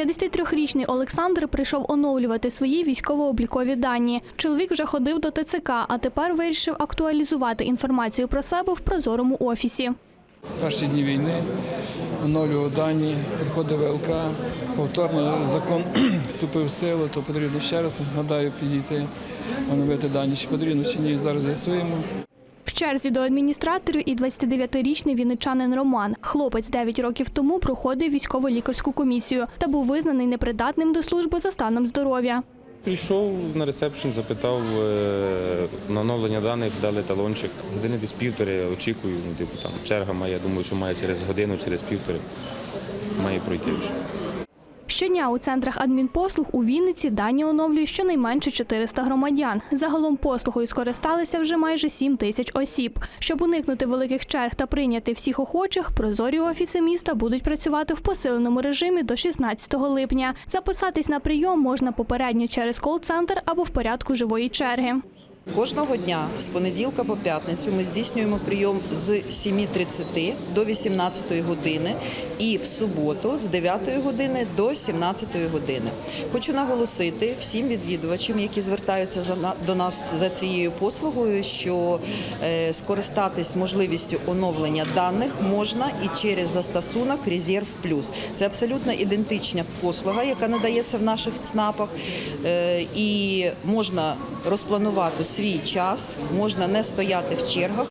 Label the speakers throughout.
Speaker 1: 53-річний Олександр прийшов оновлювати свої військово-облікові дані. Чоловік вже ходив до ТЦК, а тепер вирішив актуалізувати інформацію про себе в прозорому офісі.
Speaker 2: Перші дні війни оновлював дані, приходив ВЛК, повторно закон вступив в силу, то потрібно ще раз гадаю підійти, оновити дані. Чи потрібно, чи ні, зараз з'ясуємо.
Speaker 1: Черзі до адміністраторів і 29-річний вінничанин Роман. Хлопець 9 років тому проходив військово-лікарську комісію та був визнаний непридатним до служби за станом здоров'я.
Speaker 3: Прийшов на ресепшн, запитав е, на оновлення даних, дали талончик. Години десь півтори очікую, ну, типу там черга має, думаю, що має через годину, через півтори має пройти вже.
Speaker 1: Щодня у центрах адмінпослуг у Вінниці дані оновлюють щонайменше 400 громадян. Загалом послугою скористалися вже майже 7 тисяч осіб. Щоб уникнути великих черг та прийняти всіх охочих, прозорі офіси міста будуть працювати в посиленому режимі до 16 липня. Записатись на прийом можна попередньо через кол-центр або в порядку живої черги.
Speaker 4: Кожного дня з понеділка по п'ятницю ми здійснюємо прийом з 7.30 до 18 години і в суботу з 9 години до 17 години. Хочу наголосити всім відвідувачам, які звертаються до нас за цією послугою, що е, скористатись можливістю оновлення даних можна і через застосунок Резерв Плюс. Це абсолютно ідентична послуга, яка надається в наших ЦНАПах, Е, і можна розпланувати свій час, можна не стояти в чергах.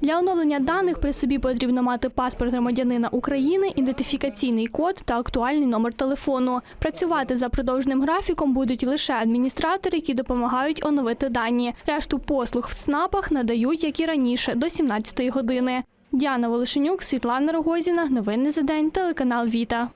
Speaker 1: Для оновлення даних при собі потрібно мати паспорт громадянина України, ідентифікаційний код та актуальний номер телефону. Працювати за продовженим графіком будуть лише адміністратори, які допомагають оновити дані. Решту послуг в ЦНАПах надають, як і раніше, до 17 години. Діана Волошенюк, Світлана Рогозіна. Новини за день. Телеканал Віта.